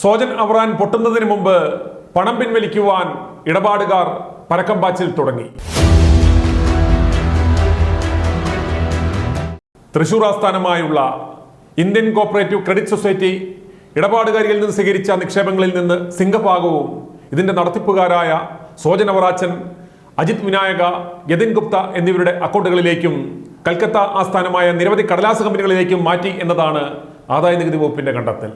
സോജൻ അവറാൻ പൊട്ടുന്നതിന് മുമ്പ് പണം പിൻവലിക്കുവാൻ ഇടപാടുകാർ പരക്കംപാച്ചിൽ തുടങ്ങി. തൃശൂർ ആസ്ഥാനമായുള്ള ഇന്ത്യൻ കോപ്പറേറ്റീവ് ക്രെഡിറ്റ് സൊസൈറ്റി ഇടപാടുകാരിയിൽ നിന്ന് സ്വീകരിച്ച നിക്ഷേപങ്ങളിൽ നിന്ന് സിംഗഭാഗവും ഇതിന്റെ നടത്തിപ്പുകാരായ സോജൻ അവറാച്ചൻ അജിത് വിനായക യതിൻ ഗുപ്ത എന്നിവരുടെ അക്കൗണ്ടുകളിലേക്കും കൽക്കത്ത ആസ്ഥാനമായ നിരവധി കടലാസ് കമ്പനികളിലേക്കും മാറ്റി എന്നതാണ് ആദായ നികുതി വകുപ്പിന്റെ കണ്ടെത്തൽ.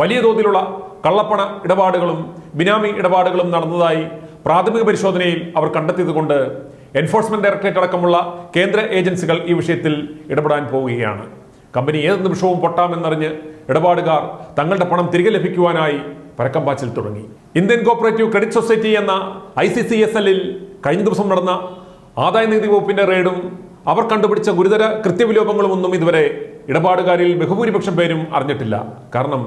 വലിയ തോതിലുള്ള കള്ളപ്പണ ഇടപാടുകളും ബിനാമി ഇടപാടുകളും നടന്നതായി പ്രാഥമിക പരിശോധനയിൽ അവർ കണ്ടെത്തിയതുകൊണ്ട് എൻഫോഴ്സ്മെന്റ് ഡയറക്ടറേറ്റ് അടക്കമുള്ള കേന്ദ്ര ഏജൻസികൾ ഈ വിഷയത്തിൽ ഇടപെടാൻ പോവുകയാണ്. കമ്പനി ഏത് നിമിഷവും പൊട്ടാമെന്നറിഞ്ഞ് ഇടപാടുകാർ തങ്ങളുടെ പണം തിരികെ ലഭിക്കുവാനായി പരക്കംപാച്ചിൽ തുടങ്ങി. ഇന്ത്യൻ കോപ്പറേറ്റീവ് ക്രെഡിറ്റ് സൊസൈറ്റി എന്ന ഐ സി സി എസ് എല്ലിൽ കഴിഞ്ഞ ദിവസം നടന്ന ആദായ നികുതി വകുപ്പിന്റെ റെയ്ഡും അവർ കണ്ടുപിടിച്ച ഗുരുതര കൃത്യവിലോപങ്ങളും ഒന്നും ഇതുവരെ ഇടപാടുകാരിൽ ബഹുഭൂരിപക്ഷം പേരും അറിഞ്ഞിട്ടില്ല. കാരണം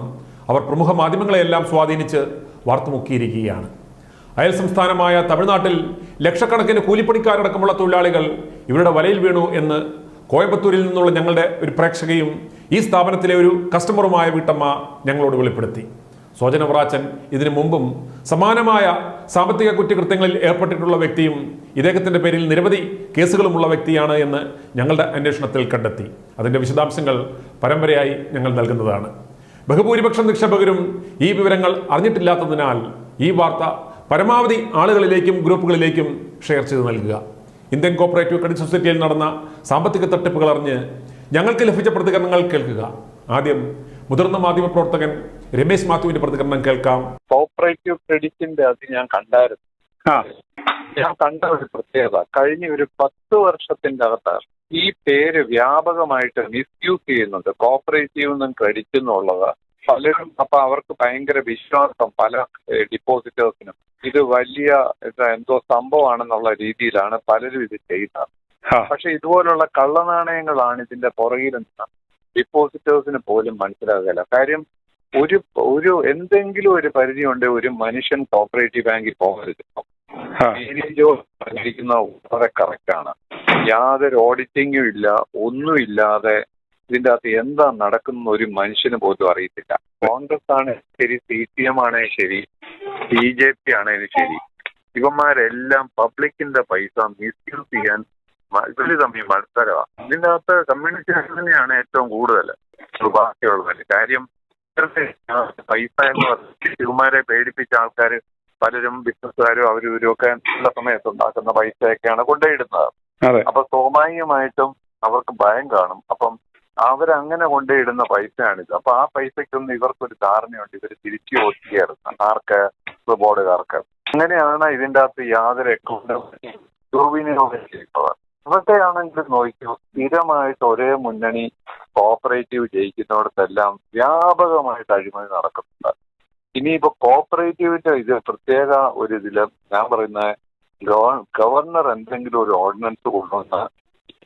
അവർ പ്രമുഖ മാധ്യമങ്ങളെയെല്ലാം സ്വാധീനിച്ച് വാർത്തുമുക്കിയിരിക്കുകയാണ്. അയൽ സംസ്ഥാനമായ തമിഴ്നാട്ടിൽ ലക്ഷക്കണക്കിന് കൂലിപ്പണിക്കാരടക്കമുള്ള തൊഴിലാളികൾ ഇവരുടെ വലയിൽ വീണു എന്ന് കോയമ്പത്തൂരിൽ നിന്നുള്ള ഞങ്ങളുടെ ഒരു പ്രേക്ഷകയും ഈ സ്ഥാപനത്തിലെ ഒരു കസ്റ്റമറുമായ വീട്ടമ്മ ഞങ്ങളോട് വെളിപ്പെടുത്തി. സോജന വറാച്ചൻ ഇതിനു മുമ്പും സമാനമായ സാമ്പത്തിക കുറ്റകൃത്യങ്ങളിൽ ഏർപ്പെട്ടിട്ടുള്ള വ്യക്തിയും ഇദ്ദേഹത്തിന്റെ പേരിൽ നിരവധി കേസുകളുമുള്ള വ്യക്തിയാണ് എന്ന് ഞങ്ങളുടെ അന്വേഷണത്തിൽ കണ്ടെത്തി. അതിന്റെ വിശദാംശങ്ങൾ പരമ്പരയായി ഞങ്ങൾ നൽകുന്നതാണ്. ബഹുഭൂരിപക്ഷം നിക്ഷേപകരും ഈ വിവരങ്ങൾ അറിഞ്ഞിട്ടില്ലാത്തതിനാൽ ഈ വാർത്ത പരമാവധി ആളുകളിലേക്കും ഗ്രൂപ്പുകളിലേക്കും ഷെയർ ചെയ്ത് നൽകുക. ഇന്ത്യൻ കോപ്പറേറ്റീവ് ക്രെഡിറ്റ് സൊസൈറ്റിയിൽ നടന്ന സാമ്പത്തിക തട്ടിപ്പുകൾ അറിഞ്ഞ് ഞങ്ങൾക്ക് ലഭിച്ച പ്രതികരണങ്ങൾ കേൾക്കുക. ആദ്യം മുതിർന്ന മാധ്യമപ്രവർത്തകൻ രമേശ് മാത്യുവിന്റെ പ്രതികരണം കേൾക്കാം. കോപ്പറേറ്റീവ് ക്രെഡിറ്റിന്റെ അത് ഞാൻ കണ്ടായിരുന്നു. ആ. ഞാൻ കണ്ട ഒരു പ്രത്യേകത. കഴിഞ്ഞ ഒരു പത്ത് വർഷത്തിന്റെ അകത്ത് ഈ പേര് വ്യാപകമായിട്ട് മിസ്യൂസ് ചെയ്യുന്നുണ്ട്. കോപ്പറേറ്റീവ് നിന്നും ക്രെഡിറ്റ് എന്നുള്ളത് പലരും അപ്പൊ അവർക്ക് ഭയങ്കര വിശ്വാസം പല ഡിപ്പോസിറ്റേഴ്സിനും ഇത് വലിയ എന്തോ സംഭവമാണെന്നുള്ള രീതിയിലാണ് പലരും ഇത് ചെയ്യുന്നത്. പക്ഷെ ഇതുപോലുള്ള കള്ളനാണയങ്ങളാണ് ഇതിന്റെ പുറകിൽ നിന്ന് ഡിപ്പോസിറ്റേഴ്സിന് പോലും മനസ്സിലാകില്ല കാര്യം ഒരു ഒരു എന്തെങ്കിലും ഒരു പരിധി ഉണ്ട് ഒരു മനുഷ്യൻ കോപ്പറേറ്റീവ് ബാങ്കിൽ പോകരുത്. ആ മേനേജോ പറഞ്ഞിരിക്കുന്നത് വളരെ കറക്റ്റ് ആണ്. യാതൊരു ഓഡിറ്റിങ്ങും ഇല്ല ഒന്നുമില്ലാതെ ഇതിന്റെ അകത്ത് എന്താ നടക്കുന്ന ഒരു മനുഷ്യന് പോലും അറിയത്തില്ല. കോൺഗ്രസ് ആണ് ശരി സി പി എം ആണേ ശരി ബി ജെ പി ആണേലും ശരി. ഇവന്മാരെല്ലാം പബ്ലിക്കിന്റെ പൈസ മിസ്യൂസ് ചെയ്യാൻ വലിയ തമ്മിൽ മത്സരമാണ് ഇതിന്റെ അകത്ത് കമ്മ്യൂണിസ്റ്റ് തന്നെയാണ് ഏറ്റവും കൂടുതൽ ബാക്കിയുള്ളവര്. കാര്യം പൈസ എന്ന് പറഞ്ഞാൽ ഇവന്മാരെ പേടിപ്പിച്ച ആൾക്കാർ പലരും ബിസിനസ്സുകാരും അവർ ഇവരും ഒക്കെ ഉള്ള സമയത്ത് ഉണ്ടാക്കുന്ന പൈസയൊക്കെയാണ് കൊണ്ടുപോയിടുന്നത്. അപ്പൊ സ്വാഭാവികമായിട്ടും അവർക്ക് ഭയം കാണും. അപ്പം അവരങ്ങനെ കൊണ്ടുപോയിടുന്ന പൈസയാണിത്. അപ്പൊ ആ പൈസയ്ക്കൊന്നും ഇവർക്കൊരു ധാരണയുണ്ട്. ഇവർ തിരിച്ചു ഓടിക്കുകയായിരുന്നു ആർക്ക്? ബോർഡുകാർക്ക് അങ്ങനെയാണ് ഇതിന്റെ അകത്ത് യാതൊരു അക്കൗണ്ട് ദുർവിനിയോഗം. ചെയ്യുന്നത് ഇതൊക്കെ ആണെങ്കിൽ നോക്കൂ സ്ഥിരമായിട്ട് ഒരേ മുന്നണി കോപ്പറേറ്റീവ് ജയിക്കുന്നിടത്തെല്ലാം വ്യാപകമായിട്ട് അഴിമതി നടക്കുന്നുണ്ട്. ഇനിയിപ്പോ കോപ്പറേറ്റീവിന്റെ ഇത് പ്രത്യേക ഒരു ഇതിൽ ഞാൻ പറയുന്ന ഗവ- ഗവർണർ എന്തെങ്കിലും ഒരു ഓർഡിനൻസ് കൊണ്ടുവന്ന്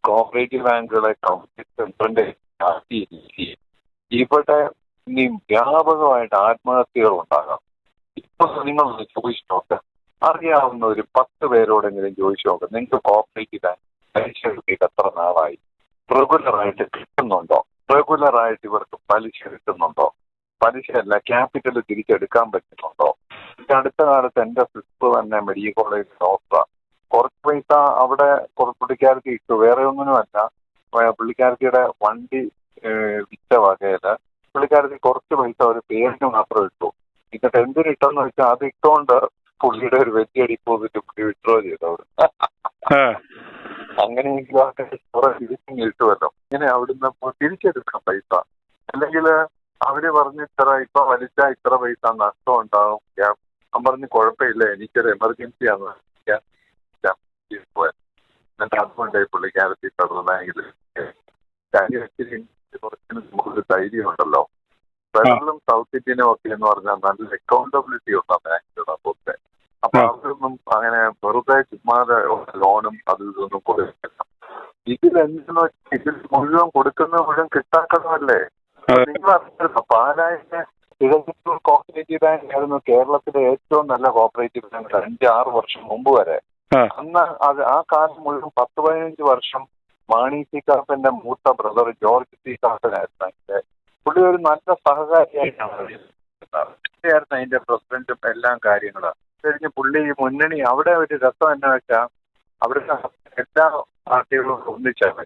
കോപ്പറേറ്റീവ് ബാങ്കുകളെ സെന്ററിന്റെ ഇവിടെ ഇനി വ്യാപകമായിട്ട് ആത്മഹത്യകൾ ഉണ്ടാകാം. ഇപ്പൊ നിങ്ങൾ ചോദിച്ചു നോക്ക്. അറിയാവുന്ന ഒരു പത്ത് പേരോടെങ്കിലും ചോദിച്ചു നോക്ക്. നിങ്ങൾക്ക് കോപ്പറേറ്റീവ് ബാങ്ക് പലിശ കിട്ടിയിട്ട് എത്ര നാളായി? റെഗുലറായിട്ട് കിട്ടുന്നുണ്ടോ? റെഗുലറായിട്ട് ഇവർക്ക് പലിശ കിട്ടുന്നുണ്ടോ? പലിശയല്ല ക്യാപിറ്റൽ തിരിച്ചെടുക്കാൻ പറ്റുന്നുണ്ടോ? ഈ അടുത്ത കാലത്ത് എന്റെ സിസ്റ്റർ തന്നെ മെഡിക്കൽ കോളേജ് ഡോക്ടർ കുറച്ച് പൈസ അവിടെ കുറച്ച് പുള്ളിക്കാരത്തി ഇട്ടു. വേറെ ഒന്നിനുമല്ല. പുള്ളിക്കാരത്തിയുടെ വണ്ടി വിറ്റ വകയിൽ പുള്ളിക്കാരത്തി കുറച്ച് പൈസ ഒരു പേരിന് മാത്രം ഇട്ടു. എന്നിട്ട് എന്തിന് ഇട്ടെന്ന് വെച്ചാൽ അത് ഇട്ടുകൊണ്ട് പുള്ളിയുടെ ഒരു വലിയ ഡിപ്പോസിറ്റ് പുള്ളി വിഡ്രോ ചെയ്തു അവിടെ അങ്ങനെയെങ്കിലും ആ കുറെ തിരിച്ചും കിട്ടുമല്ലോ. ഇങ്ങനെ അവിടുന്ന് തിരിച്ചെടുക്കാം പൈസ. അല്ലെങ്കിൽ അവർ പറഞ്ഞു ഇത്ര ഇപ്പൊ വലിച്ചാൽ ഇത്ര പൈസ നഷ്ടം ഉണ്ടാവും ഞാൻ പറഞ്ഞു കുഴപ്പമില്ല എനിക്കൊരു എമർജൻസി ആണ്. എന്നിട്ട് അതുകൊണ്ടേ പുള്ളിക്കാരത്തി ഫെഡറൽ കാര്യം കുറച്ചിന് ധൈര്യം ഉണ്ടല്ലോ. ഫെഡറലും സൗത്ത് ഇന്ത്യനും ഒക്കെ എന്ന് പറഞ്ഞാൽ നല്ല അക്കൗണ്ടബിലിറ്റി ഉണ്ട് ബാങ്കുകളാണ് പൊതുവെ അപ്പൊ. അതൊന്നും അങ്ങനെ വെറുതെ ചുമ്മാതെ ലോണും അത് ഇതൊന്നും കൊടുക്കില്ല ഇതിൽ എന്തെന്ന് വെച്ചാൽ ഇതിൽ മുഴുവൻ കൊടുക്കുന്ന മുഴുവൻ കിട്ടാക്കണമല്ലേ കോപ്പറേറ്റീവ് ബാങ്ക് ആയിരുന്നു കേരളത്തിലെ ഏറ്റവും നല്ല കോപ്പറേറ്റീവ് ബാങ്ക് അഞ്ച് ആറ് വർഷം മുമ്പ് വരെ. അന്ന് അത് ആ കാലം മുഴുവൻ പത്ത് പതിനഞ്ച് വർഷം മാണി സി കാപ്പന്റെ മൂത്ത ബ്രദർ ജോർജ് സി കാപ്പനായിരുന്നു അതിന്റെ പുള്ളി ഒരു നല്ല സഹകാരിയായിട്ടാണ് അതിന്റെ പ്രസിഡന്റും എല്ലാം കാര്യങ്ങളും. കഴിഞ്ഞ് പുള്ളി മുന്നണി അവിടെ ഒരു രസം എന്നാ വെച്ചാൽ അവിടുത്തെ എല്ലാ പാർട്ടികളും ഒന്നിച്ചാണ്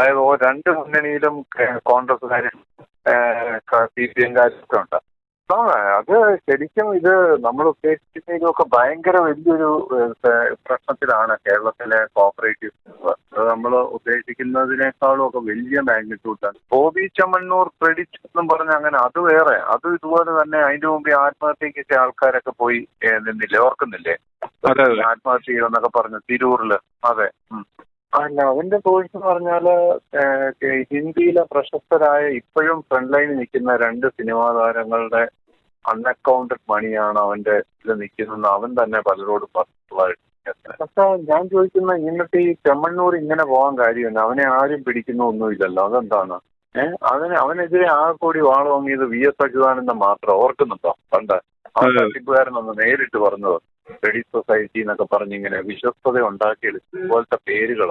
അതായത് ഓ രണ്ട് മുന്നണിയിലും കോൺഗ്രസ്സുകാരും സി പി എംകാരും ഒക്കെ ഉണ്ട് അത് ശരിക്കും ഇത് നമ്മൾ ഉദ്ദേശിക്കുന്നതിലൊക്കെ ഭയങ്കര വലിയൊരു പ്രശ്നത്തിലാണ് കേരളത്തിലെ കോപ്പറേറ്റീവ് അത് നമ്മൾ ഉദ്ദേശിക്കുന്നതിനേക്കാളും ഒക്കെ വലിയ മാഗ്നിറ്റ്യൂഡാണ്. ബോബി ചമ്മണ്ണൂർ ക്രെഡിറ്റ് എന്നും പറഞ്ഞ അങ്ങനെ അത് വേറെ. അത് ഇതുപോലെ തന്നെ അതിന്റെ മുമ്പേ ആത്മഹത്യക്ക് ആൾക്കാരൊക്കെ പോയി നിന്നില്ലേ? ഓർക്കുന്നില്ലേ. ആത്മഹത്യ എന്നൊക്കെ പറഞ്ഞു തിരൂരിൽ. അതെ. അല്ല അവന്റെ കോഴ്സ് എന്ന് പറഞ്ഞാൽ ഹിന്ദിയിലെ പ്രശസ്തരായ ഇപ്പോഴും ഫ്രണ്ട് ലൈനിൽ നിൽക്കുന്ന രണ്ട് സിനിമാ താരങ്ങളുടെ അൺഅക്കൗണ്ടഡ് മണിയാണ് അവന്റെ ഇതിൽ നിൽക്കുന്നതെന്ന് അവൻ തന്നെ പലരോടും പറഞ്ഞിട്ടുള്ളതായിട്ട് പക്ഷെ ഞാൻ ചോദിക്കുന്ന ഇന്നത്തെ ഈ ചെമ്മണ്ണൂർ ഇങ്ങനെ പോകാൻ കാര്യമില്ല. അവനെ ആരും പിടിക്കുന്നൊന്നുമില്ലല്ലോ അതെന്താണ്? ഏഹ് അവന് അവനെതിരെ ആകെ കൂടി വാള വാങ്ങിയത് വി എസ് അച്യുതാനന്ദൻ മാത്രം. ഓർക്കുന്നുണ്ടോ? പണ്ട് ആ. തട്ടിപ്പുകാരനൊന്ന് നേരിട്ട് പറഞ്ഞത്. ക്രെഡിറ്റ് സൊസൈറ്റി എന്നൊക്കെ പറഞ്ഞ് ഇങ്ങനെ വിശ്വസ്തത ഉണ്ടാക്കിയെടുക്കും ഇതുപോലത്തെ പേരുകൾ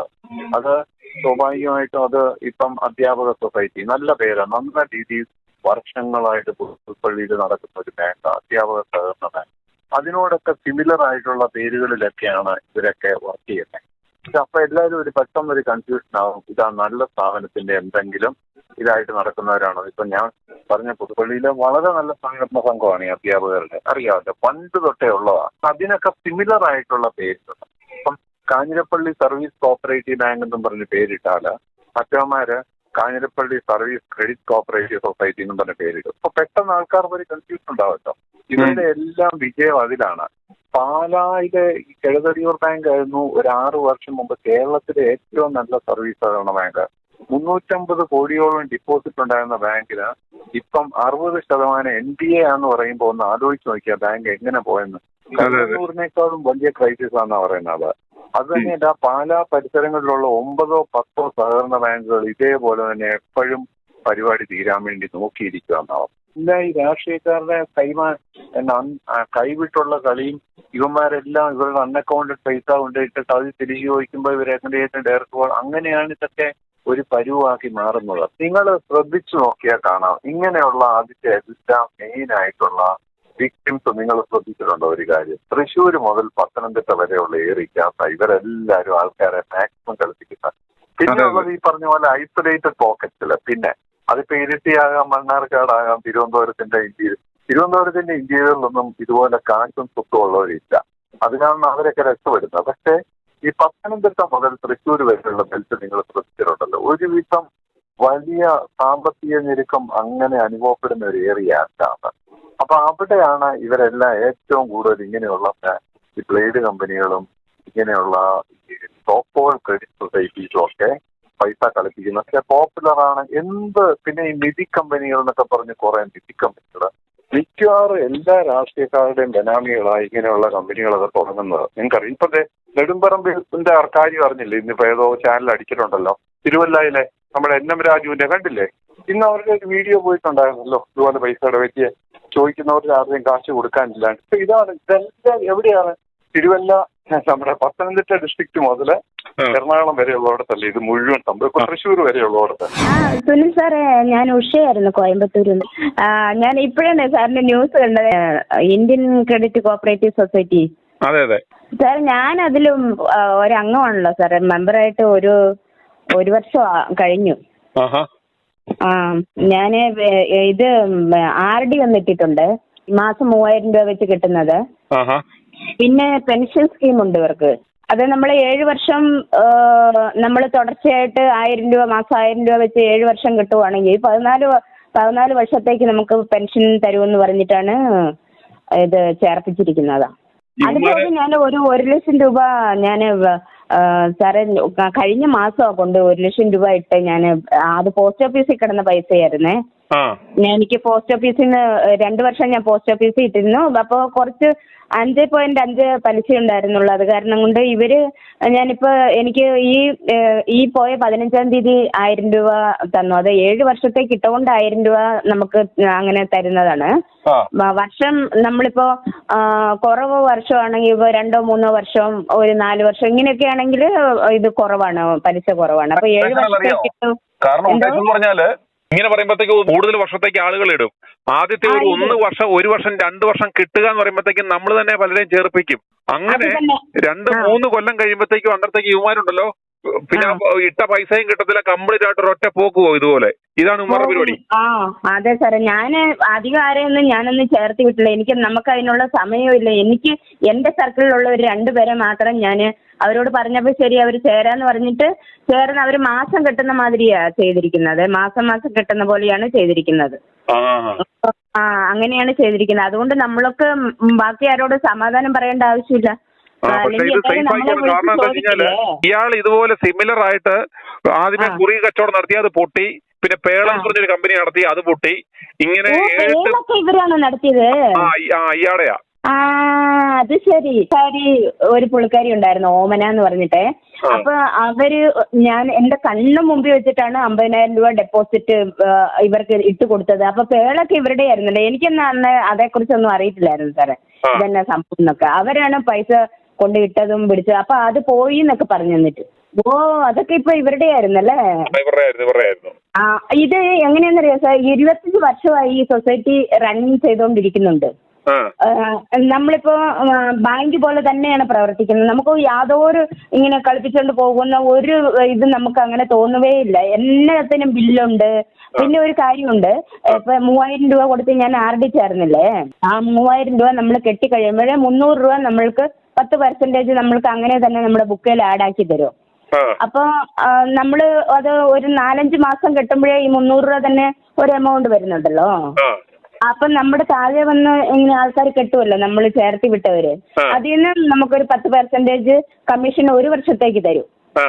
അത് സ്വാഭാവികമായിട്ടും അത് ഇപ്പം അധ്യാപക സൊസൈറ്റി നല്ല പേരാണ് നല്ല രീതിയിൽ വർഷങ്ങളായിട്ട് പുതുപ്പള്ളിയിൽ നടക്കുന്ന ഒരു ബാങ്ക് അധ്യാപക സഹകരണ ബാങ്ക് അതിനോടൊക്കെ സിമിലർ ആയിട്ടുള്ള പേരുകളിലൊക്കെയാണ് ഇവരൊക്കെ വർക്ക് ചെയ്യുന്നത് പക്ഷെ അപ്പൊ എല്ലാവരും ഒരു പെട്ടെന്ന് ഒരു കൺഫ്യൂഷൻ ആവും. ഇതാ നല്ല സ്ഥാപനത്തിന്റെ എന്തെങ്കിലും ഇതായിട്ട് നടക്കുന്നവരാണോ? ഇപ്പൊ ഞാൻ പറഞ്ഞ പുതുപ്പള്ളിയിലെ വളരെ നല്ല സംഘടന സംഘമാണ് ഈ അധ്യാപകരുടെ. അറിയാമല്ലോ പണ്ട് തൊട്ടേ ഉള്ളതാണ് അതിനൊക്കെ സിമിലർ ആയിട്ടുള്ള പേരുണ്ട്. ഇപ്പം കാഞ്ഞിരപ്പള്ളി സർവീസ് കോപ്പറേറ്റീവ് ബാങ്ക് എന്നും പറഞ്ഞ് പേരിട്ടാൽ മറ്റവന്മാര് Kanjirappally service credit cooperative society എന്നും പറഞ്ഞ പേരിടും. അപ്പൊ പെട്ടെന്ന് ആൾക്കാർ ഒരു കൺഫ്യൂഷൻ ഉണ്ടാവട്ടോ. ഇവരുടെ എല്ലാം വിജയം അതിലാണ്. പാലായിലെ കിഴതടിയൂർ ബാങ്ക് ആയിരുന്നു ഒരു ആറു വർഷം മുമ്പ് കേരളത്തിലെ ഏറ്റവും നല്ല സർവീസ് ആണ് ബാങ്ക്. മുന്നൂറ്റമ്പത് കോടിയോളം ഡിപ്പോസിറ്റ് ഉണ്ടായിരുന്ന ബാങ്കിന് ഇപ്പം അറുപത് ശതമാനം എൻ ഡി എ ആന്ന് പറയുമ്പോൾ ഒന്ന് ആലോചിച്ച് നോക്കിയാൽ ബാങ്ക് എങ്ങനെ പോയെന്ന്. കണ്ണൂരിനേക്കാളും വലിയ ക്രൈസിസ് ആണെന്നാ പറയുന്നത് അത്. തന്നെയല്ല പാലാ പരിസരങ്ങളിലുള്ള ഒമ്പതോ പത്തോ സഹകരണ ബാങ്കുകൾ ഇതേപോലെ തന്നെ എപ്പോഴും പരിപാടി തീരാൻ വേണ്ടി നോക്കിയിരിക്കുക എന്നാവും ഇല്ല ഈ രാഷ്ട്രീയക്കാരുടെ കൈമാ കൈവിട്ടുള്ള കളിയും ഇവന്മാരെല്ലാം ഇവരുടെ അൺഅക്കൗണ്ടഡ് പൈസ കൊണ്ടിട്ട് അത് തിരികെ ചോദിക്കുമ്പോൾ ഇവരെ എങ്ങനെയായിട്ട് ഡയറക്ട് പോകണം അങ്ങനെയാണ് ഇതൊക്കെ ഒരു പരുവാക്കി മാറുന്നത്. നിങ്ങൾ ശ്രദ്ധിച്ചു നോക്കിയാൽ കാണാം. ഇങ്ങനെയുള്ള ആദ്യത്തെ എല്ലാം മെയിൻ ആയിട്ടുള്ള വിക്ടിംസ് നിങ്ങൾ ശ്രദ്ധിച്ചിട്ടുണ്ടോ ഒരു കാര്യം? തൃശ്ശൂർ മുതൽ പത്തനംതിട്ട വരെയുള്ള ഏറിക്കാത്ത ഇവരെല്ലാവരും ആൾക്കാരെ മാക്സിമം കളിപ്പിക്കുന്ന പിന്നെ ഉള്ളത് ഈ പറഞ്ഞ പോലെ ഐസൊലേറ്റഡ് പോക്കറ്റിൽ പിന്നെ അതിപ്പോ ഇരിട്ടിയാകാം മണ്ണാർക്കാടാകാം തിരുവനന്തപുരത്തിന്റെ ഇന്ത്യയിൽ തിരുവനന്തപുരത്തിന്റെ ഇന്ത്യയിലൊന്നും ഇതുപോലെ കാശും സ്വത്തും ഉള്ളവരില്ല അതിനാണ് അവരൊക്കെ രക്ഷപ്പെടുന്നത്. പക്ഷേ ഈ പത്തനംതിട്ട മുതൽ തൃശ്ശൂർ വരെയുള്ള ബെൽറ്റ് നിങ്ങൾ ശ്രദ്ധിച്ചിട്ടുണ്ടല്ലോ. ഒരുവിധം വലിയ സാമ്പത്തിക ഞെരുക്കം അങ്ങനെ അനുഭവപ്പെടുന്ന ഒരു ഏരിയ ആണ് അപ്പൊ അവിടെയാണ് ഇവരെല്ലാം ഏറ്റവും കൂടുതൽ ഇങ്ങനെയുള്ള ഈ ബ്ലേഡ് കമ്പനികളും ഇങ്ങനെയുള്ള സോഫ്റ്റ്വെയർ ക്രെഡിറ്റ് സൊസൈറ്റീസും ഒക്കെ പൈസ കളിപ്പിക്കുന്നത് പക്ഷെ പോപ്പുലർ ആണ്. എന്ത് പിന്നെ ഈ നിധി കമ്പനികൾ എന്നൊക്കെ പറഞ്ഞ് കുറെ നിധി കമ്പനികൾ മിക്കവാറും എല്ലാ രാഷ്ട്രീയക്കാരുടെയും ബനാമികളായി ഇങ്ങനെയുള്ള കമ്പനികളൊക്കെ തുടങ്ങുന്നത്. നിങ്ങൾക്കറിയാം. ഇപ്പൊ ദേ നെടുമ്പറമ്പിന്റെ കാര്യം അറിഞ്ഞില്ലേ? ഇന്നിപ്പോ ഏതോ ചാനൽ അടിച്ചിട്ടുണ്ടല്ലോ. തിരുവല്ലയിലെ നമ്മുടെ എൻ എം രാജുവിന്റെ കണ്ടില്ലേ? ഇന്ന് അവരുടെ ഒരു വീഡിയോ പോയിട്ടുണ്ടായിരുന്നല്ലോ. ഇതുപോലെ പൈസയുടെ വെച്ച് ചോദിക്കുന്നവർക്ക് ആരുടെയും കാശ് കൊടുക്കാനില്ല ഇപ്പൊ ഇതാണ് ഇതെല്ലാം എവിടെയാണ്? തിരുവല്ല നമ്മുടെ പത്തനംതിട്ട ഡിസ്ട്രിക്ട് മുതൽ എറണാകുളം വരെയുള്ളവിടത്തല്ലേ ഇത് മുഴുവൻ സംഭവം ഇപ്പൊ തൃശ്ശൂർ വരെയുള്ളവിടത്ത് സുനിൽ സാറേ ഞാൻ ഉഷയായിരുന്നു കോയമ്പത്തൂരിൽ നിന്ന് ഞാൻ ഇപ്പോഴാണ് സാറിന്റെ ന്യൂസ് കണ്ടത്. Indian credit cooperative society. അതെ അതെ. സാർ ഞാൻ അതിലും ഒരു അംഗമാണല്ലോ സാറേ. മെമ്പറായിട്ട് ഒരു ഒരു വർഷം കഴിഞ്ഞു. ആഹാ. ആ ഞാൻ ഇത് ആർ ഡി വന്നിട്ടിട്ടുണ്ട് മാസം മൂവായിരം രൂപ വെച്ച് കിട്ടുന്നത്. ആഹാ. പിന്നെ പെൻഷൻ സ്കീം ഉണ്ട് ഇവർക്ക്. അത് നമ്മൾ ഏഴ് വർഷം നമ്മൾ തുടർച്ചയായിട്ട് ആയിരം രൂപ മാസം ആയിരം രൂപ വെച്ച് ഏഴ് വർഷം കിട്ടുവാണെങ്കിൽ പതിനാല് പതിനാല് വർഷത്തേക്ക് നമുക്ക് പെൻഷൻ തരുമെന്ന് പറഞ്ഞിട്ടാണ് ഇത് ചേർപ്പിച്ചിരിക്കുന്നത്. അതുപോലെ ഞാൻ ഒരു ഒരു ലക്ഷം രൂപ ഞാൻ സാറേ കഴിഞ്ഞ മാസമാണ് കൊണ്ട് ഒരു ലക്ഷം രൂപ ഇട്ട് ഞാൻ അത് പോസ്റ്റ് ഓഫീസിൽ കിടന്ന പൈസയായിരുന്നേ. ഞാൻ എനിക്ക് പോസ്റ്റ് ഓഫീസിൽ നിന്ന് രണ്ട് വർഷം ഞാൻ പോസ്റ്റ് ഓഫീസിൽ ഇട്ടിരുന്നു. അപ്പോൾ കുറച്ച് അഞ്ച് പോയിന്റ് അഞ്ച് പലിശ ഉണ്ടായിരുന്നുള്ളൂ അത് കാരണം കൊണ്ട് ഇവർ ഞാനിപ്പോൾ എനിക്ക് ഈ ഈ പോയ പതിനഞ്ചാം തീയതി ആയിരം രൂപ തന്നു. അത് ഏഴ് വർഷത്തെ കിട്ടുകൊണ്ട് ആയിരം രൂപ നമുക്ക് അങ്ങനെ തരുന്നതാണ്. വർഷം നമ്മളിപ്പോ കുറവ് വർഷമാണെങ്കിൽ ഇപ്പോൾ രണ്ടോ മൂന്നോ വർഷം ഒരു നാല് വർഷം ഇങ്ങനെയൊക്കെ ആണെങ്കിൽ ഇത് കുറവാണ് പലിശ കുറവാണ്. അപ്പൊ ഏഴ് വർഷത്തെ കിട്ടും കാരണം പറഞ്ഞാൽ ഇങ്ങനെ പറയുമ്പോഴത്തേക്ക് കൂടുതൽ വർഷത്തേക്ക് ആളുകൾ ഇടും. ആദ്യത്തെ ഒരു ഒന്ന് വർഷം ഒരു വർഷം രണ്ട് വർഷം കിട്ടുക എന്ന് പറയുമ്പോഴത്തേക്കും നമ്മൾ തന്നെ പലരെയും ചേർപ്പിക്കും. അങ്ങനെ രണ്ട് മൂന്ന് കൊല്ലം കഴിയുമ്പോഴത്തേക്കും അന്നത്തേക്ക് യുവമാരുണ്ടല്ലോ പിന്നെ ഇട്ട പൈസയും കിട്ടത്തില്ല കംപ്ലീറ്റ് ആയിട്ട് ഒരൊറ്റ പോക്ക് പോകും ഇതുപോലെ. ഇതാണ് ഉമ്മറ പരിപാടി. ആ അതെ സാറേ. ഞാൻ അധികം ആരെയൊന്നും ഞാനൊന്നും ചേർത്ത് വിട്ടില്ല. എനിക്ക് നമുക്ക് അതിനുള്ള സമയമില്ല എനിക്ക് എന്റെ സർക്കിളിലുള്ള ഒരു രണ്ടുപേരെ മാത്രം ഞാൻ അവരോട് പറഞ്ഞപ്പോൾ ശരി അവർ ചേരാന്ന് പറഞ്ഞിട്ട് ചേർന്ന് അവർ മാസം കിട്ടുന്ന മാതിരിയാ ചെയ്തിരിക്കുന്നത്. മാസം മാസം കിട്ടുന്ന പോലെയാണ് ചെയ്തിരിക്കുന്നത്. ആ അങ്ങനെയാണ് ചെയ്തിരിക്കുന്നത്. അതുകൊണ്ട് നമ്മളൊക്കെ ബാക്കി ആരോട് സമാധാനം പറയേണ്ട ആവശ്യമില്ല. പക്ഷെ ഇത് സേഫ് നമ്മളെ കാരണം എന്താ ഇയാൾ ഇതുപോലെ സിമിലർ ആയിട്ട് ആദ്യമേ. കുറി കച്ചവടം നടത്തി അത് പൊട്ടി പിന്നെ പേളം. പറഞ്ഞൊരു കമ്പനി നടത്തി അത് പൊട്ടി. ഇങ്ങനെ ഇയാളെയാ ഇവരാണോ നടത്തിയത്? ആ ആ അത് ശരി. സാരി ഒരു പുള്ളിക്കാരി ഉണ്ടായിരുന്നു ഓമന എന്ന് പറഞ്ഞിട്ട്. അപ്പൊ അവർ ഞാൻ എന്റെ കണ്ണു മുമ്പിൽ വെച്ചിട്ടാണ് അമ്പതിനായിരം രൂപ ഡെപ്പോസിറ്റ് ഇവർക്ക് ഇട്ട് കൊടുത്തത്. അപ്പൊ പേളൊക്കെ ഇവരുടെ ആയിരുന്നല്ലേ? എനിക്കൊന്നും അന്ന് അതേക്കുറിച്ചൊന്നും അറിയിട്ടില്ലായിരുന്നു സാറേ. ഇതെന്നെ സംഭവം എന്നൊക്കെ. അവരാണ് പൈസ കൊണ്ട് ഇട്ടതും പിടിച്ചതും. അപ്പൊ അത് പോയി എന്നൊക്കെ പറഞ്ഞു തന്നിട്ട്. ഓ അതൊക്കെ ഇപ്പൊ ഇവരുടെ ആയിരുന്നല്ലേ ആ ഇത് എങ്ങനെയാണെന്നറിയാം സാർ? ഇരുപത്തഞ്ച് വർഷമായി ഈ സൊസൈറ്റി റൺ ചെയ്തുകൊണ്ടിരിക്കുന്നുണ്ട് നമ്മളിപ്പോ ബാങ്ക് പോലെ തന്നെയാണ് പ്രവർത്തിക്കുന്നത്. നമുക്ക് യാതൊരു ഇങ്ങനെ കളിപ്പിച്ചുകൊണ്ട് പോകുന്ന ഒരു ഇത് നമുക്ക് അങ്ങനെ തോന്നുവേ ഇല്ല. എല്ലാത്തിനും ബില്ലുണ്ട്. പിന്നെ ഒരു കാര്യമുണ്ട്. ഇപ്പൊ മൂവായിരം രൂപ കൊടുത്ത് ഞാൻ ആർ ഡി ചേർന്നില്ലേ? ആ മൂവായിരം രൂപ നമ്മൾ കെട്ടി കെട്ടിക്കഴിയുമ്പോഴേ മുന്നൂറ് രൂപ നമ്മൾക്ക് പത്ത് പെർസെന്റേജ് നമ്മൾക്ക് അങ്ങനെ തന്നെ നമ്മുടെ ബുക്കിൽ ആഡ് ആക്കി തരും. അപ്പൊ നമ്മൾ അത് ഒരു നാലഞ്ച് മാസം കെട്ടുമ്പോഴേ ഈ മുന്നൂറ് രൂപ തന്നെ ഒരു എമൗണ്ട് വരുന്നുണ്ടല്ലോ? അപ്പൊ നമ്മുടെ താഴെ വന്ന് ഇങ്ങനെ ആൾക്കാർ കെട്ടുമല്ലോ നമ്മൾ ചേർത്തി വിട്ടവര്. അതിൽ നിന്ന് നമുക്കൊരു പത്ത് പെർസെന്റേജ് കമ്മീഷൻ ഒരു വർഷത്തേക്ക് തരും.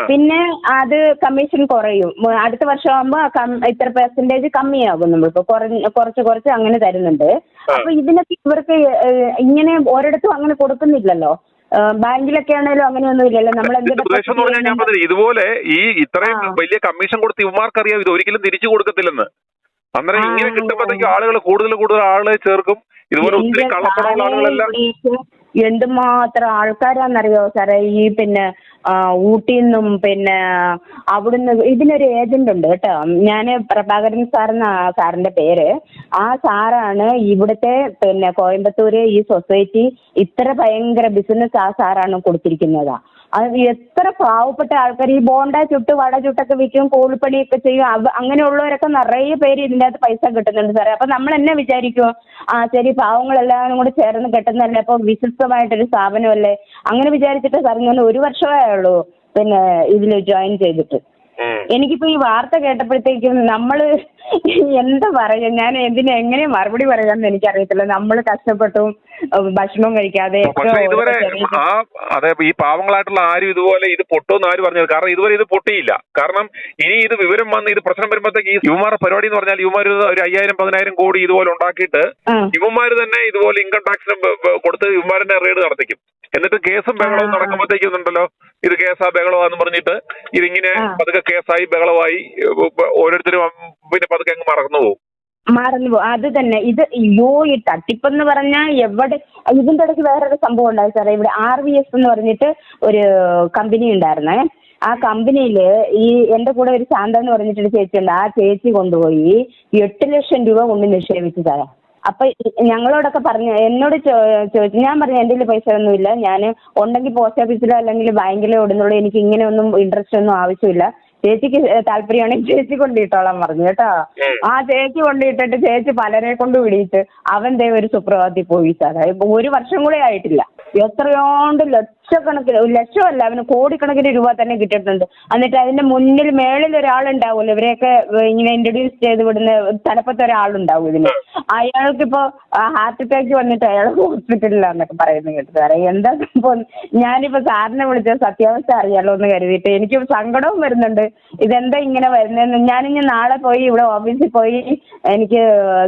പിന്നെ അത് കമ്മീഷൻ കുറയും. അടുത്ത വർഷം ആകുമ്പോൾ ഇത്ര പെർസെന്റേജ് കമ്മിയാകും നമ്മൾക്ക് കുറച്ച് കുറച്ച് അങ്ങനെ തരുന്നുണ്ട്. അപ്പൊ ഇതിനൊക്കെ ഇവർക്ക് ഇങ്ങനെ ഒരിടത്തും അങ്ങനെ കൊടുക്കുന്നില്ലല്ലോ. ബാങ്കിലൊക്കെ ആണെങ്കിലും അങ്ങനെയൊന്നും ഇല്ലല്ലോ നമ്മൾ എന്ത് ഇതുപോലെ ഈ ഇത്രയും വലിയ കമ്മീഷൻ കൊടുത്ത് ഇവമാർക്ക് അറിയാം ഇത് ഒരിക്കലും തിരിച്ചു കൊടുക്കത്തില്ലെന്ന്. അന്നേരം ഇങ്ങനെ കിട്ടുമ്പോഴത്തേക്ക് ആളുകൾ കൂടുതൽ കൂടുതൽ ആളുകളെ ചേർക്കും. ഇതുപോലെ ഒത്തിരി കള്ളപ്പണമുള്ള ആളുകളെല്ലാം എന്തുമാത്രം ആൾക്കാരാന്നറിയോ സാറേ? ഈ പിന്നെ ആ, നിന്നും പിന്നെ അവിടുന്ന് ഇതിനൊരു ഏജന്റ് ഉണ്ട് കേട്ടോ. ഞാൻ പ്രഭാകരൻ സാറെന്ന സാറിന്റെ പേര്. ആ സാറാണ് ഇവിടുത്തെ പിന്നെ കോയമ്പത്തൂര് ഈ സൊസൈറ്റി ഇത്ര ഭയങ്കര ബിസിനസ് ആ സാറാണ് കൊടുത്തിരിക്കുന്നത്. അത് എത്ര പാവപ്പെട്ട ആൾക്കാർ ഈ ബോണ്ട ചുട്ട് വട ചുട്ടൊക്കെ വിൽക്കും കൂലിപ്പണിയൊക്കെ ചെയ്യും അവ- അങ്ങനെയുള്ളവരൊക്കെ നിറയെ പേര് ഇതിന്റെ അകത്ത് പൈസ കിട്ടുന്നുണ്ട് സാറേ. അപ്പൊ നമ്മൾ എന്നെ വിചാരിക്കും ആ ശരി പാവങ്ങളെല്ലാവരും കൂടി ചേർന്ന് കെട്ടുന്നല്ലേ അപ്പോൾ വിശ്വസ്തമായിട്ടൊരു സ്ഥാപനമല്ലേ? അങ്ങനെ വിചാരിച്ചിട്ട് സാർ ഞാൻ ഒരു വർഷമേ ഉള്ളൂ പിന്നെ ഇതിൽ ജോയിൻ ചെയ്തിട്ട്. എനിക്കിപ്പോ ഈ വാർത്ത കേട്ടപ്പോഴത്തേക്കും നമ്മൾ എന്താ പറയാ? ഞാൻ എന്തിന് എങ്ങനെ മറുപടി പറയാന്ന് എനിക്കറിയത്തില്ല. നമ്മൾ കഷ്ടപ്പെട്ടു ഉം, ഭക്ഷണവും കഴിക്കാതെ പക്ഷെ ഇതുവരെ ആ അതെ ഈ പാവങ്ങളായിട്ടുള്ള ആരും ഇതുപോലെ ഇത് പൊട്ടുമെന്ന് ആര് പറഞ്ഞത് കാരണം ഇതുവരെ ഇത് പൊട്ടിയില്ല. കാരണം ഇനി ഇത് വിവരം വന്ന് ഇത് പ്രശ്നം വരുമ്പോഴത്തേക്ക് ഈ യുവമാരുടെ പരിപാടി എന്ന് പറഞ്ഞാൽ യുവമാർ ഒരു അയ്യായിരം പതിനായിരം കോടി ഇതുപോലെ ഉണ്ടാക്കിയിട്ട് ആ. യുവമാര് തന്നെ ഇതുപോലെ ഇൻകം ടാക്സിന് കൊടുത്ത് യുവമാരുടെ റെയ്ഡ് നടത്തിക്കും. എന്നിട്ട് കേസും ബഹളവും. നടക്കുമ്പോഴത്തേക്കും ഉണ്ടല്ലോ ഇത് കേസാ ബഹളമാന്ന് പറഞ്ഞിട്ട് ഇതിങ്ങനെ. പതുക്കെ കേസായി ബഹളമായി ഓരോരുത്തരും പിന്നെ പതുക്കെ അങ്ങ് മറന്നു പോകും. മറന്നു പോകും. അത് തന്നെ. ഇത് അയ്യോ ഈ തട്ടിപ്പെന്ന് പറഞ്ഞാൽ എവിടെ ഇതിന്റെ ഇടയ്ക്ക് വേറൊരു സംഭവം ഉണ്ടായി സാറേ. ഇവിടെ ആർ വി എസ് എന്ന് പറഞ്ഞിട്ട് ഒരു കമ്പനി ഉണ്ടായിരുന്നേ. ആ കമ്പനിയിൽ ഈ എന്റെ കൂടെ ഒരു ശാന്ത എന്ന് പറഞ്ഞിട്ടൊരു ചേച്ചി ഉണ്ട് ആ ചേച്ചി കൊണ്ടുപോയി എട്ട് ലക്ഷം രൂപ കൊണ്ട് നിക്ഷേപിച്ചു തരാം അപ്പൊ ഈ- ഞങ്ങളോടൊക്കെ പറഞ്ഞു എന്നോട് ചോ- ചോദിച്ചു ഞാൻ പറഞ്ഞു എന്റെ കയ്യിൽ പൈസ ഒന്നുമില്ല ഞാൻ ഉണ്ടെങ്കിൽ പോസ്റ്റ് ഓഫീസിലോ അല്ലെങ്കിൽ ബാങ്കിലോ ഇടുന്നുള്ളൂ എനിക്ക് ഇങ്ങനെ ഒന്നും ഇൻട്രസ്റ്റ് ഒന്നും ആവശ്യമില്ല. ചേച്ചിക്ക് താല്പര്യമാണെങ്കിൽ ചേച്ചി കൊണ്ടിട്ടോളാൻ പറഞ്ഞു കേട്ടോ. ആ ചേച്ചി കൊണ്ടിട്ടിട്ട് ചേച്ചി പലരെ കൊണ്ട് വിടിയിട്ട് അവൻ ദേ ഒരു സുപ്രഭാതത്തിൽ പോയി സാറേ. ഒരു വർഷം കൂടെ ആയിട്ടില്ല. എത്രയോണ്ട് ലക്ഷക്കണക്കിന് ലക്ഷമല്ല അവന് കോടിക്കണക്കിന് രൂപ തന്നെ കിട്ടിയിട്ടുണ്ട്. എന്നിട്ട് അതിന്റെ മുന്നിൽ മേളിൽ ഒരാളുണ്ടാവുമല്ലോ ഇവരെയൊക്കെ ഇങ്ങനെ ഇൻട്രൊഡ്യൂസ് ചെയ്ത് വിടുന്ന തലപ്പത്തെ ഒരാളുണ്ടാവും ഇതിന്. അയാൾക്കിപ്പോ ഹാർട്ട് അറ്റാക്ക് വന്നിട്ട് അയാൾ ഹോസ്പിറ്റലിലാന്നൊക്കെ പറയുന്നത് കേട്ടു സാറേ എന്താ സംഭവം? ഞാനിപ്പോ സാറിനെ വിളിച്ച സത്യാവസ്ഥ അറിയാലോ എന്ന് കരുതിയിട്ട് എനിക്ക് സങ്കടവും വരുന്നുണ്ട്. ഇതെന്താ ഇങ്ങനെ വരുന്നതെന്ന്? ഞാനിനി നാളെ പോയി ഇവിടെ ഓഫീസിൽ പോയി എനിക്ക്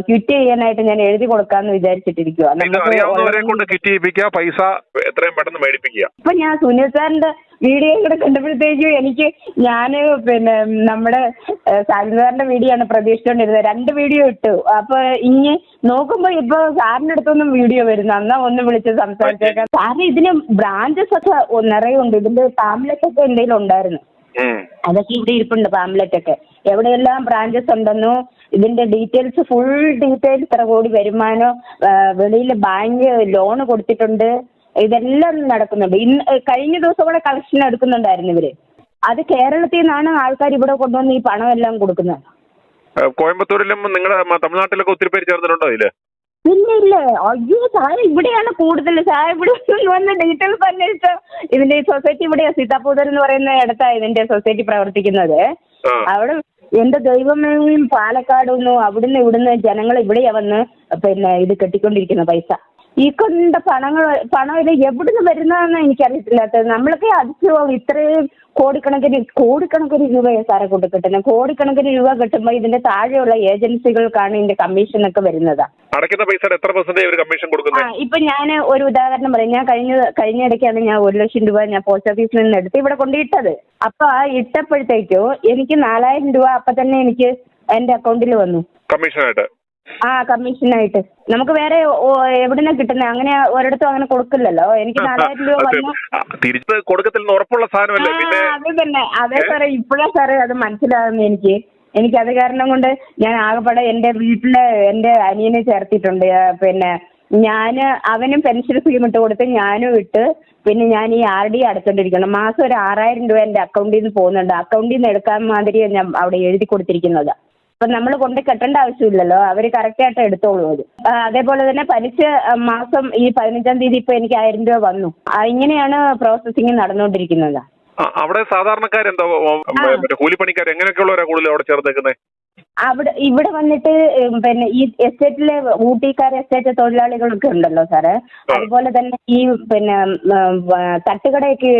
ക്വിറ്റ് ചെയ്യാനായിട്ട് ഞാൻ എഴുതി കൊടുക്കാന്ന് അറിയാവുന്നവരെ കൊണ്ട് കിറ്റ് ചെയ്യിപ്പിക്കുക പൈസ എത്രയും പെട്ടെന്ന് മേടിപ്പിക്കുക. ഇപ്പൊ ഞാൻ സുനിൽ സാറിന്റെ വീഡിയോ കൂടെ കണ്ടപ്പോഴത്തേക്കും എനിക്ക് ഞാൻ പിന്നെ നമ്മുടെ സാലിൻ സാറിന്റെ വീഡിയോ ആണ് പ്രതീക്ഷിച്ചുകൊണ്ടിരുന്നത് രണ്ട് വീഡിയോ ഇട്ടു. അപ്പൊ ഇനി നോക്കുമ്പോ ഇപ്പൊ സാറിന്റെ അടുത്തൊന്നും വീഡിയോ വരുന്നു അന്നാ ഒന്ന് വിളിച്ച് സംസാരിച്ചേക്കാം. സാറിന് ഇതിന് ബ്രാഞ്ചസ് ഒക്കെ നിറയെ ഉണ്ട് ഇതിന്റെ ടാബ്ലറ്റ് ഒക്കെ എന്തെങ്കിലും ഉണ്ടായിരുന്നു. അതൊക്കെ ഇവിടെ ഇരിപ്പുണ്ട് പാംലെറ്റ് ഒക്കെ. എവിടെയെല്ലാം ബ്രാഞ്ചസ് ഉണ്ടെന്നോ ഇതിന്റെ ഡീറ്റെയിൽസ് ഫുൾ ഡീറ്റെയിൽസ് ഇത്ര കോടി വരുമാനോ വെളിയിൽ ബാങ്ക് ലോൺ കൊടുത്തിട്ടുണ്ട്. ഇതെല്ലാം നടക്കുന്നുണ്ട്. ഇന്ന് കഴിഞ്ഞ ദിവസം കൂടെ കളക്ഷൻ എടുക്കുന്നുണ്ടായിരുന്നു ഇവർ. അത് കേരളത്തിൽ നിന്നാണ് ആൾക്കാർ ഇവിടെ കൊണ്ടുവന്ന് ഈ പണം എല്ലാം കൊടുക്കുന്നത് കോയമ്പത്തൂരിലും നിങ്ങളുടെ തമിഴ്നാട്ടിലൊക്കെ ഒത്തിരി പേര് ചേർന്നിട്ടുണ്ടോ ഇതിൽ? ഇല്ല ഇല്ല. അയ്യോ സാർ ഇവിടെയാണ് കൂടുതൽ. സാർ ഇവിടെ വന്ന് ഡീറ്റെയിൽസ് അന്വേഷിച്ച. ഇതിന്റെ ഈ സൊസൈറ്റി ഇവിടെയാ സീതാപൂതർ എന്ന് പറയുന്ന ഇടത്താണ് ഇതിന്റെ സൊസൈറ്റി പ്രവർത്തിക്കുന്നത്. അവിടെ എന്റെ ദൈവമേ പാലക്കാട് നിന്നും അവിടുന്ന് ഇവിടുന്ന് ജനങ്ങൾ ഇവിടെയാ വന്ന് പിന്നെ ഇത് കെട്ടിക്കൊണ്ടിരിക്കുന്ന പൈസ. ഈ കൊണ്ട പണങ്ങൾ പണം ഇത് എവിടുന്ന് വരുന്നതെന്ന് എനിക്കറിയത്തില്ലാത്തത് നമ്മളൊക്കെ അതിശയവും ഇത്രയും കോടിക്കണക്കിന് കോടിക്കണക്കിന് രൂപയാണ് സാറെ കൊണ്ട് കിട്ടുന്നത് കോടിക്കണക്കിന് രൂപ കിട്ടുമ്പോൾ ഇതിന്റെ താഴെയുള്ള ഏജൻസികൾക്കാണ് ഇതിന്റെ കമ്മീഷനൊക്കെ വരുന്നത്. അടയ്ക്കുന്ന പൈസയുടെ എത്ര പെർസെന്റേജ് കമ്മീഷൻ ഒക്കെ കൊടുക്കുന്നത് ഇപ്പൊ ഞാൻ ഒരു ഉദാഹരണം പറയും. ഞാൻ കഴിഞ്ഞ കഴിഞ്ഞ ഇടയ്ക്കാണ് ഞാൻ ഒരു ലക്ഷം രൂപ ഞാൻ പോസ്റ്റ് ഓഫീസിൽ നിന്ന് എടുത്ത് ഇവിടെ കൊണ്ടിട്ടത് അപ്പൊ ആ ഇട്ടപ്പോഴത്തേക്കോ എനിക്ക് നാലായിരം രൂപ അപ്പൊ തന്നെ എനിക്ക് എന്റെ അക്കൗണ്ടിൽ വന്നു. കമ്മീഷനായിട്ട് ആ കമ്മീഷനായിട്ട്. നമുക്ക് വേറെ എവിടുന്ന കിട്ടുന്നത് അങ്ങനെ ഒരിടത്തും അങ്ങനെ കൊടുക്കില്ലല്ലോ. എനിക്ക് നാലായിരം രൂപ അത്. വന്നു ആ, തിരിച്ച് കൊടുക്കത്തില്ലെന്ന് ഉറപ്പുള്ള സാധനമല്ലേ? അത് തന്നെ. അതെ സാറേ ഇപ്പോഴാ സാറേ അത് മനസ്സിലാകുന്നു എനിക്ക്. എനിക്ക് അത് കാരണം കൊണ്ട് ഞാൻ ആകെപ്പാടെ എന്റെ വീട്ടിലെ എന്റെ അനിയനെ ചേർത്തിട്ടുണ്ട്. പിന്നെ ഞാൻ അവനും പെൻഷൻ സ്കീം ഇട്ട് കൊടുത്ത് ഞാനും ഇട്ട് പിന്നെ ഞാൻ ഈ ആർ ഡി അടച്ചോണ്ടിരിക്കണം മാസം ഒരു ആറായിരം രൂപ എന്റെ അക്കൗണ്ടിൽ നിന്ന് പോകുന്നുണ്ട്. അക്കൗണ്ടിൽ നിന്ന് എടുക്കാൻ മാതിരിയാണ് ഞാൻ അവിടെ എഴുതി കൊടുത്തിരിക്കുന്നത്. അപ്പൊ നമ്മൾ കൊണ്ട് കെട്ടേണ്ട ആവശ്യമില്ലല്ലോ. അവർ കറക്റ്റ് ആയിട്ട് എടുത്തോളൂ അത് അതേപോലെ തന്നെ പലിശ മാസം ഈ പതിനഞ്ചാം തീയതി ഇപ്പൊ എനിക്ക് ആയിരം രൂപ വന്നു. ഇങ്ങനെയാണ് പ്രോസസിങ് നടന്നുകൊണ്ടിരിക്കുന്നത്. അവിടെ സാധാരണക്കാർ എന്താ ഓ, മറ്റേ കൂലിപ്പണിക്കാർ എങ്ങനെയൊക്കെയുള്ളവരാ കൂടുതൽ അവിടെ അവിടെ ഇവിടെ വന്നിട്ട് പിന്നെ ഈ എസ്റ്റേറ്റിലെ ഊട്ടിക്കാർ എസ്റ്റേറ്റ് തൊഴിലാളികളൊക്കെ ഉണ്ടല്ലോ സാറ്. അതുപോലെ തന്നെ ഈ പിന്നെ തട്ടുകടയൊക്കെ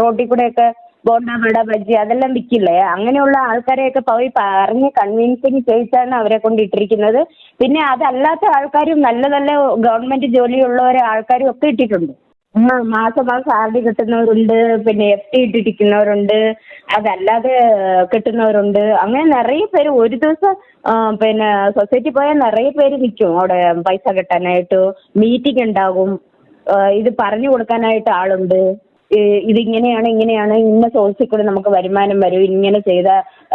റോഡിൽ കൂടെയൊക്കെ ബോണ്ട വട ബജ്ജി അതെല്ലാം വിൽക്കില്ലേ അങ്ങനെയുള്ള ആൾക്കാരെയൊക്കെ പോയി പറഞ്ഞ് കൺവിൻസിങ് ചെയ്യിച്ചാണ് അവരെ കൊണ്ട് ഇട്ടിരിക്കുന്നത്. പിന്നെ അതല്ലാത്ത ആൾക്കാരും നല്ല നല്ല ഗവൺമെന്റ് ജോലിയുള്ളവരെ ആൾക്കാരും ഒക്കെ ഇട്ടിട്ടുണ്ട്. മാസം മാസം ആർ ഡി കിട്ടുന്നവരുണ്ട് പിന്നെ എഫ് ടി ഇട്ടിരിക്കുന്നവരുണ്ട് അതല്ലാതെ കിട്ടുന്നവരുണ്ട്. അങ്ങനെ നിറയെ പേര് ഒരു ദിവസം പിന്നെ സൊസൈറ്റി പോയാൽ നിറയെ പേര് നിൽക്കും. അവിടെ പൈസ കിട്ടാനായിട്ട് മീറ്റിംഗ് ഉണ്ടാകും. ഇത് പറഞ്ഞു കൊടുക്കാനായിട്ട് ആളുണ്ട്. ഇതിങ്ങനെയാണ് ഇങ്ങനെയാണ് ഇന്ന സോഴ്സിൽ കൂടെ നമുക്ക് വരുമാനം വരും ഇങ്ങനെ ചെയ്ത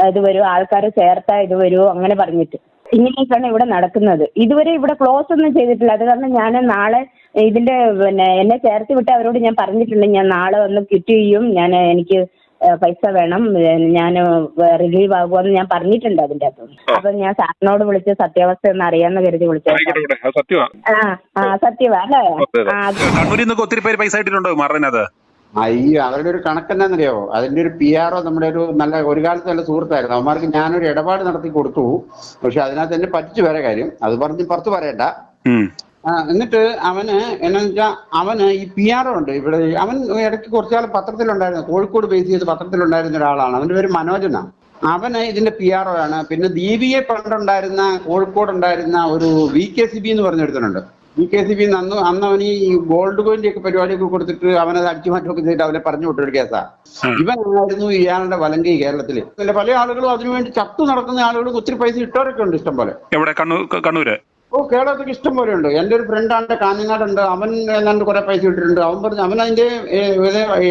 ഇത് വരും ആൾക്കാരെ ചേർത്താ ഇത് വരും അങ്ങനെ പറഞ്ഞിട്ട്. ഇങ്ങനെയൊക്കെയാണ് ഇവിടെ നടക്കുന്നത്. ഇതുവരെ ഇവിടെ ക്ലോസ് ഒന്നും ചെയ്തിട്ടില്ല. അത് കാരണം ഞാൻ നാളെ ഇതിന്റെ പിന്നെ എന്നെ ചേർത്ത് വിട്ട് അവരോട് ഞാൻ പറഞ്ഞിട്ടുണ്ട്. ഞാൻ നാളെ ഒന്ന് ക്വിറ്റ് ചെയ്യും. ഞാൻ എനിക്ക് പൈസ വേണം. ഞാൻ റിലീവ് ആകുമെന്ന് ഞാൻ പറഞ്ഞിട്ടുണ്ട് അതിന്റെ അകത്ത്. അപ്പൊ ഞാൻ സാറിനോട് വിളിച്ച് സത്യാവസ്ഥ ഒന്ന് അറിയാന്ന് കരുതി സത്യമാ ആ ആ സത്യവാ അല്ലേ? ഒത്തിരി പേര് പൈസ ഇട്ടിട്ടുണ്ടോ മാറിനത് അയ്യോ അവരുടെ ഒരു കണക്ക് എന്താണെന്നറിയോ അതിന്റെ ഒരു പി ആർ നമ്മുടെ ഒരു നല്ല ഒരു കാലത്ത് നല്ല സുഹൃത്തായിരുന്നു. അവന്മാർക്ക് ഞാനൊരു ഇടപാട് നടത്തി കൊടുത്തു. പക്ഷെ അതിനകത്ത് എന്നെ പറ്റിച്ചു വേറെ കാര്യം. അത് പറഞ്ഞ് പുറത്ത് പറയണ്ട. എന്നിട്ട് അവന് എന്നാന്ന് വെച്ചാൽ അവന് ഈ പി ആർ ഉണ്ട് ഇവിടെ. അവൻ ഇടയ്ക്ക് കുറച്ചു കാലം പത്രത്തിലുണ്ടായിരുന്നു. കോഴിക്കോട് ബേസ് ചെയ്ത് പത്രത്തിലുണ്ടായിരുന്ന ഒരാളാണ്. അവന്റെ പേര് മനോജന അവന് ഇതിന്റെ പി ആർ ആണ്. പിന്നെ ദീപിയെ പണ്ടുണ്ടായിരുന്ന കോഴിക്കോട് ഉണ്ടായിരുന്ന ഒരു വി കെ സി ബി എന്ന് പറഞ്ഞെടുത്തിട്ടുണ്ട് വി കെ സി ബി അന്ന് അന്ന് അവന് ഈ ഗോൾഡ് കോയിന്റെ ഒക്കെ പരിപാടിയൊക്കെ കൊടുത്തിട്ട് അവനത് അടിച്ചുമാറ്റമൊക്കെ ചെയ്തിട്ട് അവനെ പറഞ്ഞു വിട്ടൊരു കേസാ. ഇവനായിരുന്നു ഇയാളുടെ വലങ്കി കേരളത്തിൽ. പിന്നെ പല ആളുകളും അതിനുവേണ്ടി ചത്തു നടക്കുന്ന ആളുകളും ഒത്തിരി പൈസ ഇട്ടവരൊക്കെ ഉണ്ട് ഇഷ്ടം പോലെ. എവിടെ? കണ്ണൂര്? ഓ കേരളത്തിൽ ഇഷ്ടം പോലെ ഉണ്ട്. എന്റെ ഒരു ഫ്രണ്ടാണ്ട് കാഞ്ഞങ്ങാടുണ്ട്. അവൻ ഏതാണ്ട് കുറെ പൈസ ഇട്ടിട്ടുണ്ട്. അവൻ പറഞ്ഞു അവൻ അതിന്റെ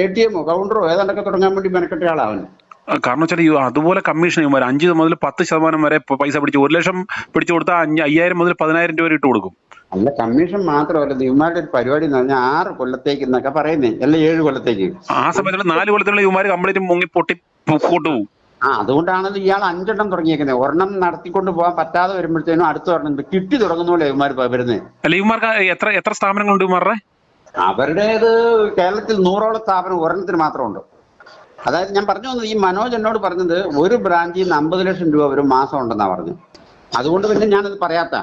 എ ടി എമ്മോ കൗണ്ടറോ ഏതാണ്ടൊക്കെ തുടങ്ങാൻ വേണ്ടി മെനക്കെട്ട അവൻ. കാരണം വെച്ചാൽ അതുപോലെ കമ്മീഷൻ ഇവന്മാർ അഞ്ച് മുതൽ പത്ത് ശതമാനം വരെ പൈസ പിടിച്ച് ഒരു ലക്ഷം പിടിച്ചു കൊടുത്താൽ അഞ്ച് അയ്യായിരം മുതൽ പതിനായിരം രൂപ വരെ ഇട്ട് കൊടുക്കും. അല്ല കമ്മീഷൻ മാത്രമല്ല ഇവന്മാരുടെ ഒരു പരിപാടി എന്ന് പറഞ്ഞാൽ ആറ് കൊല്ലത്തേക്ക് എന്നൊക്കെ പറയുന്നേ. അല്ല ഏഴ് കൊല്ലത്തേക്ക്. ആ സമയത്തുള്ള നാല് കൊല്ലത്തിലുള്ള ഇവന്മാർ കംപ്ലീറ്റ് മുങ്ങി പൊട്ടി പൊട്ടു ആ അതുകൊണ്ടാണല്ലോ ഇയാൾ അഞ്ചെണ്ണം തുടങ്ങിയേക്കുന്നത് ഒരെണ്ണം നടത്തിക്കൊണ്ട് പോകാൻ പറ്റാതെ വരുമ്പോഴത്തേനും അടുത്ത ഒരെണ്ണം കിട്ടി തുടങ്ങുന്ന പോലെ ഇവന്മാർ വരുന്നത് അല്ല ഇവന്മാർക്ക് എത്ര എത്ര സ്ഥാപനങ്ങളുണ്ട് ഇവന്മാരുടെ? അവരുടേത് കേരളത്തിൽ നൂറോളം സ്ഥാപനം ഒരെണ്ണത്തിന് മാത്രമുണ്ട്. അതായത് ഞാൻ പറഞ്ഞു വന്നത് ഈ മനോജ് എന്നോട് പറഞ്ഞത് ഒരു ബ്രാഞ്ചിൽ നിന്ന് അമ്പത് ലക്ഷം രൂപ ഒരു മാസം ഉണ്ടെന്നാ പറഞ്ഞു അതുകൊണ്ട് പിന്നെ ഞാനത് പറയാത്ത.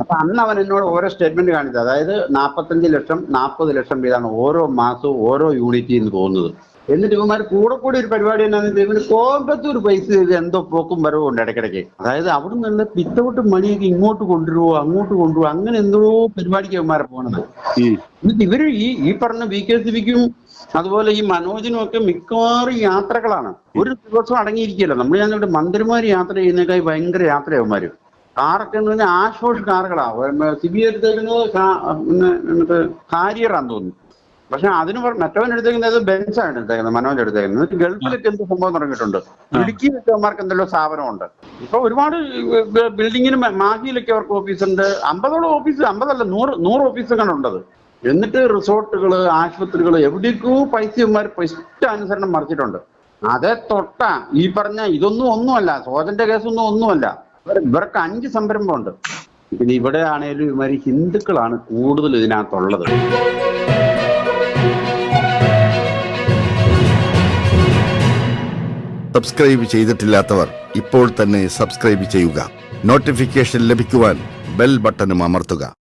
അപ്പൊ അന്ന് അവൻ എന്നോട് ഓരോ സ്റ്റേറ്റ്മെന്റ് കാണിച്ചത്. അതായത് നാൽപ്പത്തഞ്ച് ലക്ഷം നാൽപ്പത് ലക്ഷം വീതമാണ് ഓരോ മാസവും ഓരോ യൂണിറ്റിൽ നിന്ന് പോകുന്നത്. എന്നിട്ട് ഇവന്മാർ കൂടെ കൂടി ഒരു പരിപാടി എന്നാന്ന് കോമ്പത്തൂർ ഇവന് പൈസ ചെയ്ത് എന്തോ പോക്കും വരവും ഉണ്ട് ഇടയ്ക്കിടയ്ക്ക്. അതായത് അവിടെ നിന്നുള്ള പിത്തവട്ട് മണിയൊക്കെ ഇങ്ങോട്ട് കൊണ്ടുവരുവോ അങ്ങോട്ട് കൊണ്ടുവരുവോ അങ്ങനെ എന്തോ പരിപാടിക്ക് ഇവന്മാരെ പോകണത്. എന്നിട്ട് ഇവർ ഈ ഈ പറഞ്ഞ വി കെ സി ബിക്കും അതുപോലെ ഈ മനോജിനും ഒക്കെ മിക്കവാറും യാത്രകളാണ്. ഒരു ദിവസം അടങ്ങിയിരിക്കില്ല നമ്മൾ ഞാൻ ഇവിടെ മന്ത്രിമാർ യാത്ര ചെയ്യുന്നേക്കായി ഭയങ്കര യാത്രയവന്മാര്. കാറൊക്കെ എന്ന് പറഞ്ഞാൽ ആശോഷ് കാറുകളാ. സിബി എടുത്തേക്കുന്നത് കാരിയറാന്ന് തോന്നുന്നു. പക്ഷെ അതിന് മറ്റവൻ എടുത്തേക്കുന്നത് ബെൻസാണ് എടുത്തേക്കുന്നത് മനോജ് എടുത്തേക്കുന്നത്. ഗൾഫിലൊക്കെ എന്ത് സംഭവം തുടങ്ങിയിട്ടുണ്ട്. ഇടുക്കി വെച്ചവന്മാർക്ക് എന്തെല്ലോ സ്ഥാപനമുണ്ട്. ഇപ്പൊ ഒരുപാട് ബിൽഡിങ്ങിന് മാഹിയിലൊക്കെ അവർക്ക് ഓഫീസ് ഓഫീസുണ്ട്. അമ്പതോളം ഓഫീസ് അമ്പതല്ല നൂറ് നൂറ് ഓഫീസുകളുണ്ടത് എന്നിട്ട് റിസോർട്ടുകൾ ആശുപത്രികൾ എവിടേക്കോ പൈസമാർ ഇഷ്ടാനുസരണം മറിച്ചിട്ടുണ്ട്. അതേ തൊട്ട. ഈ പറഞ്ഞ ഇതൊന്നും ഒന്നുമല്ല. സോജന്റെ കേസൊന്നും ഒന്നുമല്ല. ഇവർക്ക് അഞ്ച് സംരംഭമുണ്ട്. പിന്നെ ഇവിടെ ആണേലും ഇവർ ഹിന്ദുക്കളാണ് കൂടുതൽ ഇതിനകത്തുള്ളത്. സബ്സ്ക്രൈബ് ചെയ്തിട്ടില്ലാത്തവർ ഇപ്പോൾ തന്നെ സബ്സ്ക്രൈബ് ചെയ്യുക. നോട്ടിഫിക്കേഷൻ ലഭിക്കുവാൻ ബെൽ ബട്ടണും അമർത്തുക.